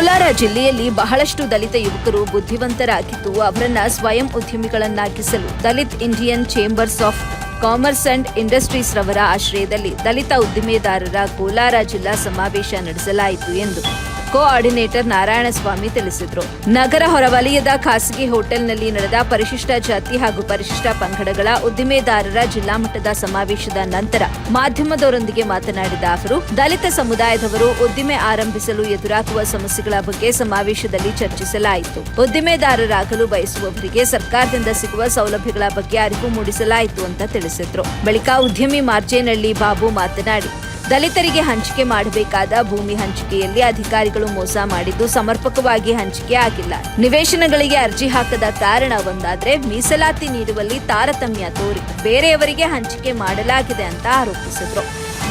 ಕೋಲಾರ ಜಿಲ್ಲೆಯಲ್ಲಿ ಬಹಳಷ್ಟು ದಲಿತ ಯುವಕರು ಬುದ್ಧಿವಂತರಾಗಿದ್ದು ಅವರನ್ನ ಸ್ವಯಂ ಉದ್ಯಮಿಗಳನ್ನಾಗಿಸಲು Dalit Indian chambers of commerce and industries ರವರ ಆಶ್ರಯದಲ್ಲಿ ದಲಿತ ಉದ್ದಿಮೆದಾರರ ಕೋಲಾರ ಜಿಲ್ಲಾ ಸಮಾವೇಶ ನಡೆಸಲಾಯಿತು ಎಂದು ಕೋಆರ್ಡಿನೇಟರ್ ನಾರಾಯಣಸ್ವಾಮಿ ತಿಳಿಸಿದರು. ನಗರ ಹೊರವಲಯದ ಖಾಸಗಿ ಹೋಟೆಲ್ನಲ್ಲಿ ನಡೆದ ಪರಿಶಿಷ್ಟ ಜಾತಿ ಹಾಗೂ ಪರಿಶಿಷ್ಟ ಪಂಗಡಗಳ ಉದ್ದಿಮೆದಾರರ ಜಿಲ್ಲಾ ಮಟ್ಟದ ಸಮಾವೇಶದ ನಂತರ ಮಾಧ್ಯಮದವರೊಂದಿಗೆ ಮಾತನಾಡಿದ ಅವರು, ದಲಿತ ಸಮುದಾಯದವರು ಉದ್ದಿಮೆ ಆರಂಭಿಸಲು ಎದುರಾಗುವ ಸಮಸ್ಯೆಗಳ ಬಗ್ಗೆ ಸಮಾವೇಶದಲ್ಲಿ ಚರ್ಚಿಸಲಾಯಿತು. ಉದ್ದಿಮೆದಾರರಾಗಲು ಬಯಸುವವರಿಗೆ ಸರ್ಕಾರದಿಂದ ಸಿಗುವ ಸೌಲಭ್ಯಗಳ ಬಗ್ಗೆ ಅರಿವು ಮೂಡಿಸಲಾಯಿತು ಅಂತ ತಿಳಿಸಿದ್ರು. ಬಳಿಕ ಉದ್ಯಮಿ ಮಾರ್ಜೇನಹಳ್ಳಿ ಬಾಬು ಮಾತನಾಡಿ ದಲಿತರಿಗೆ ಹಂಚಿಕೆ ಮಾಡಬೇಕಾದ ಭೂಮಿ ಹಂಚಿಕೆಯಲ್ಲಿ ಅಧಿಕಾರಿಗಳು ಮೋಸ ಮಾಡಿದ್ದು ಸಮರ್ಪಕವಾಗಿ ಹಂಚಿಕೆ ಆಗಿಲ್ಲ. ನಿವೇಶನಗಳಿಗೆ ಅರ್ಜಿ ಹಾಕದ ಕಾರಣ ಒಂದಾದ್ರೆ ಮೀಸಲಾತಿ ನೀಡುವಲ್ಲಿ ತಾರತಮ್ಯ ತೋರಿ ಬೇರೆಯವರಿಗೆ ಹಂಚಿಕೆ ಮಾಡಲಾಗಿದೆ ಅಂತ ಆರೋಪಿಸಿದ್ರು.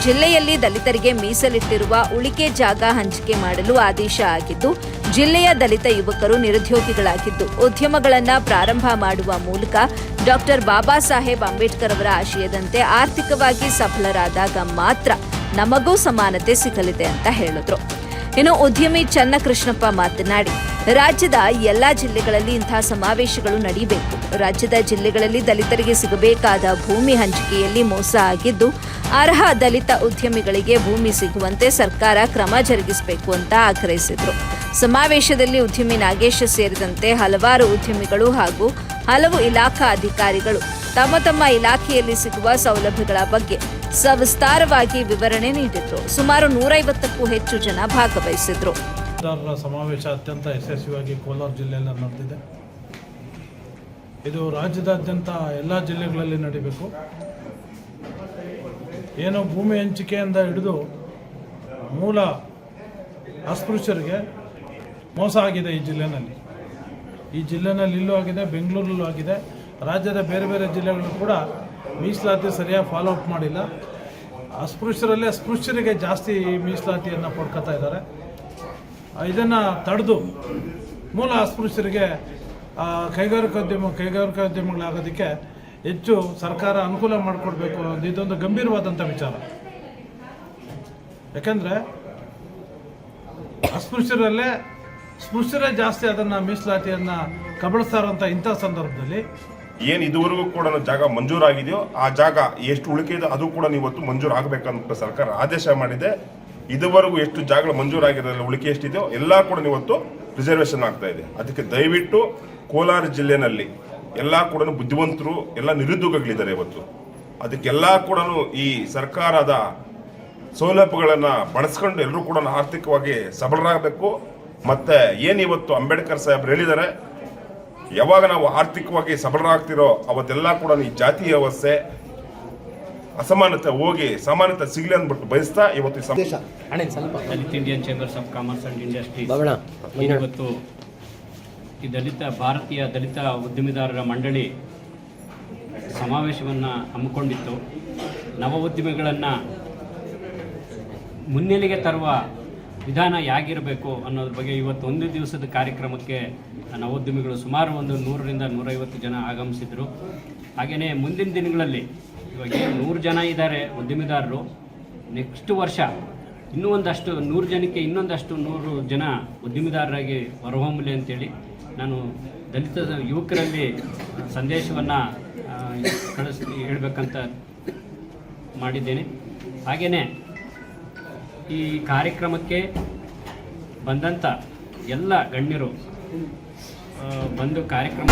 ಜಿಲ್ಲೆಯಲ್ಲಿ ದಲಿತರಿಗೆ ಮೀಸಲಿಟ್ಟಿರುವ ಉಳಿಕೆ ಜಾಗ ಹಂಚಿಕೆ ಮಾಡಲು ಆದೇಶ ಆಗಿದ್ದು, ಜಿಲ್ಲೆಯ ದಲಿತ ಯುವಕರು ನಿರುದ್ಯೋಗಿಗಳಾಗಿದ್ದು, ಉದ್ಯಮಗಳನ್ನು ಪ್ರಾರಂಭ ಮಾಡುವ ಮೂಲಕ ಡಾಕ್ಟರ್ ಬಾಬಾ ಸಾಹೇಬ್ ಅಂಬೇಡ್ಕರ್ ಅವರ ಆಶಯದಂತೆ ಆರ್ಥಿಕವಾಗಿ ಸಫಲರಾದಾಗ ಮಾತ್ರ ನಮಗೂ ಸಮಾನತೆ ಸಿಗಲಿದೆ ಅಂತ ಹೇಳಿದ್ರು. ಇನ್ನು ಉದ್ಯಮಿ ಚನ್ನಕೃಷ್ಣಪ್ಪ ಮಾತನಾಡಿ, ರಾಜ್ಯದ ಎಲ್ಲಾ ಜಿಲ್ಲೆಗಳಲ್ಲಿ ಇಂತಹ ಸಮಾವೇಶಗಳು ನಡೆಯಬೇಕು ರಾಜ್ಯದ ಜಿಲ್ಲೆಗಳಲ್ಲಿ ದಲಿತರಿಗೆ ಸಿಗಬೇಕಾದ ಭೂಮಿ ಹಂಚಿಕೆಯಲ್ಲಿ ಮೋಸ ಆಗಿದ್ದು, ಅರ್ಹ ದಲಿತ ಉದ್ಯಮಿಗಳಿಗೆ ಭೂಮಿ ಸಿಗುವಂತೆ ಸರ್ಕಾರ ಕ್ರಮ ಜರುಗಿಸಬೇಕು ಅಂತ ಆಗ್ರಹಿಸಿದರು. ಸಮಾವೇಶದಲ್ಲಿ ಉದ್ಯಮಿ ನಾಗೇಶ್ ಸೇರಿದಂತೆ ಹಲವಾರು ಉದ್ಯಮಿಗಳು ಹಾಗೂ ಹಲವು ಇಲಾಖಾ ಅಧಿಕಾರಿಗಳು ತಮ್ಮ ತಮ್ಮ ಇಲಾಖೆಯಲ್ಲಿ ಸಿಗುವ ಸೌಲಭ್ಯಗಳ ಬಗ್ಗೆ ಸವಿಸ್ತಾರವಾಗಿ ವಿವರಣೆ ನೀಡಿದ್ರು. ಸುಮಾರು ನೂರೈವತ್ತಕ್ಕೂ ಹೆಚ್ಚು ಜನ ಭಾಗವಹಿಸಿದ್ರು. ಸಮಾವೇಶ ಅತ್ಯಂತ ಯಶಸ್ವಿಯಾಗಿ ಕೋಲಾರ ಜಿಲ್ಲೆಯಲ್ಲಿ ನಡೆದಿದೆ. ಇದು ರಾಜ್ಯದಾದ್ಯಂತ ಎಲ್ಲ ಜಿಲ್ಲೆಗಳಲ್ಲಿ ನಡೀಬೇಕು. ಏನು ಭೂಮಿ ಹಂಚಿಕೆಯಿಂದ ಹಿಡಿದು ಮೂಲ ಅಸ್ಪೃಶ್ಯರಿಗೆ ಮೋಸ ಆಗಿದೆ ಈ ಜಿಲ್ಲೆನಲ್ಲಿ. ಈ ಜಿಲ್ಲೆನಲ್ಲಿ ಇಲ್ಲೂ ಆಗಿದೆ, ಬೆಂಗಳೂರಲ್ಲೂ ಆಗಿದೆ. ರಾಜ್ಯದ ಬೇರೆ ಬೇರೆ ಜಿಲ್ಲೆಗಳು ಕೂಡ ಮೀಸಲಾತಿ ಸರಿಯಾಗಿ ಫಾಲೋ ಅಪ್ ಮಾಡಿಲ್ಲ. ಅಸ್ಪೃಶ್ಯರಲ್ಲೇ ಅಸ್ಪೃಶ್ಯರಿಗೆ ಜಾಸ್ತಿ ಮೀಸಲಾತಿಯನ್ನು ಪಡ್ಕೊತಾ ಇದ್ದಾರೆ. ಇದನ್ನು ತಡೆದು ಮೂಲ ಅಸ್ಪೃಶ್ಯರಿಗೆ ಕೈಗಾರಿಕೋದ್ಯಮ ಕೈಗಾರಿಕೋದ್ಯಮಗಳಾಗೋದಕ್ಕೆ ಹೆಚ್ಚು ಸರ್ಕಾರ ಅನುಕೂಲ ಮಾಡಿಕೊಡ್ಬೇಕು ಇದೊಂದು ಗಂಭೀರವಾದಂಥ ವಿಚಾರ. ಯಾಕೆಂದರೆ ಅಸ್ಪೃಶ್ಯರಲ್ಲೇ ಸ್ಪೃಶ್ಯರೇ ಜಾಸ್ತಿ ಅದನ್ನು ಮೀಸಲಾತಿಯನ್ನು ಕಬಳಿಸ್ತಾರಂಥ ಇಂಥ ಸಂದರ್ಭದಲ್ಲಿ ಏನು ಇದುವರೆಗೂ ಕೂಡ ಜಾಗ ಮಂಜೂರಾಗಿದೆಯೋ ಆ ಜಾಗ ಎಷ್ಟು ಉಳಿಕೆ ಇದೆ ಅದು ಕೂಡ ಇವತ್ತು ಮಂಜೂರು ಆಗಬೇಕಂತ ಸರ್ಕಾರ ಆದೇಶ ಮಾಡಿದೆ. ಇದುವರೆಗೂ ಎಷ್ಟು ಜಾಗಗಳು ಮಂಜೂರಾಗಿರೋದ್ರಲ್ಲಿ ಉಳಿಕೆ ಎಷ್ಟಿದೆಯೋ ಎಲ್ಲ ಕೂಡ ಇವತ್ತು ರಿಸರ್ವೇಷನ್ ಆಗ್ತಾ ಇದೆ. ಅದಕ್ಕೆ ದಯವಿಟ್ಟು ಕೋಲಾರ ಜಿಲ್ಲೆನಲ್ಲಿ ಎಲ್ಲ ಕೂಡ ಬುದ್ಧಿವಂತರು, ಎಲ್ಲ ನಿರುದ್ಯೋಗಗಳಿದ್ದಾರೆ ಇವತ್ತು. ಅದಕ್ಕೆಲ್ಲ ಕೂಡ ಈ ಸರ್ಕಾರದ ಸೌಲಭ್ಯಗಳನ್ನು ಬಳಸ್ಕೊಂಡು ಎಲ್ಲರೂ ಕೂಡ ಆರ್ಥಿಕವಾಗಿ ಸಬಲರಾಗಬೇಕು. ಮತ್ತೆ ಏನು ಇವತ್ತು ಅಂಬೇಡ್ಕರ್ ಸಾಹೇಬ್ರು ಹೇಳಿದ್ದಾರೆ ಯಾವಾಗ ನಾವು ಆರ್ಥಿಕವಾಗಿ ಸಬಲರಾಗ್ತಿರೋ ಅವತ್ತೆಲ್ಲ ಕೂಡ ಈ ಜಾತಿ ವ್ಯವಸ್ಥೆ ಅಸಮಾನತೆ ಹೋಗಿ ಸಮಾನತೆ ಸಿಗಲಿ ಅಂದ್ಬಿಟ್ಟು ಬಯಸ್ತಾ ಇವತ್ತು ಈ ಸಮ- ಅಣ್ಣ ಸ್ವಲ್ಪ Dalit Indian chambers of commerce and industries Babanna ಇವತ್ತು ಈ ದಲಿತ ಭಾರತೀಯ ದಲಿತ ಉದ್ಯಮಿದಾರರ ಮಂಡಳಿ ಸಮಾವೇಶವನ್ನು ಹಮ್ಮಿಕೊಂಡಿತ್ತು. ನವ ಉದ್ಯಮಿಗಳನ್ನು ಮುನ್ನೆಲೆಗೆ ತರುವ ವಿಧಾನ ಹೇಗಿರಬೇಕು ಅನ್ನೋದ್ರ ಬಗ್ಗೆ ಇವತ್ತು ಒಂದು ದಿವಸದ ಕಾರ್ಯಕ್ರಮಕ್ಕೆ ನವೋದ್ಯಮಿಗಳು ಸುಮಾರು ಒಂದು ನೂರರಿಂದ ನೂರೈವತ್ತು ಜನ ಆಗಮಿಸಿದರು. ಹಾಗೆಯೇ ಮುಂದಿನ ದಿನಗಳಲ್ಲಿ ಇವಾಗ ನೂರು ಜನ ಇದ್ದಾರೆ ಉದ್ಯಮಿದಾರರು ನೆಕ್ಸ್ಟ್ ವರ್ಷ ಇನ್ನೂ ಒಂದಷ್ಟು ನೂರು ಜನಕ್ಕೆ ಇನ್ನೊಂದಷ್ಟು ನೂರು ಜನ ಉದ್ಯಮಿದಾರರಾಗಿ ಹೊರಹೊಮ್ಮಲಿ ಅಂತೇಳಿ ನಾನು ದಲಿತ ಯುವಕರಲ್ಲಿ ಸಂದೇಶವನ್ನು ಕಳಿಸ್, ಹೇಳಬೇಕಂತ ಮಾಡಿದ್ದೇನೆ. ಹಾಗೆಯೇ ಈ ಕಾರ್ಯಕ್ರಮಕ್ಕೆ ಬಂದಂಥ ಎಲ್ಲ ಗಣ್ಯರು ಬಂದು ಕಾರ್ಯಕ್ರಮ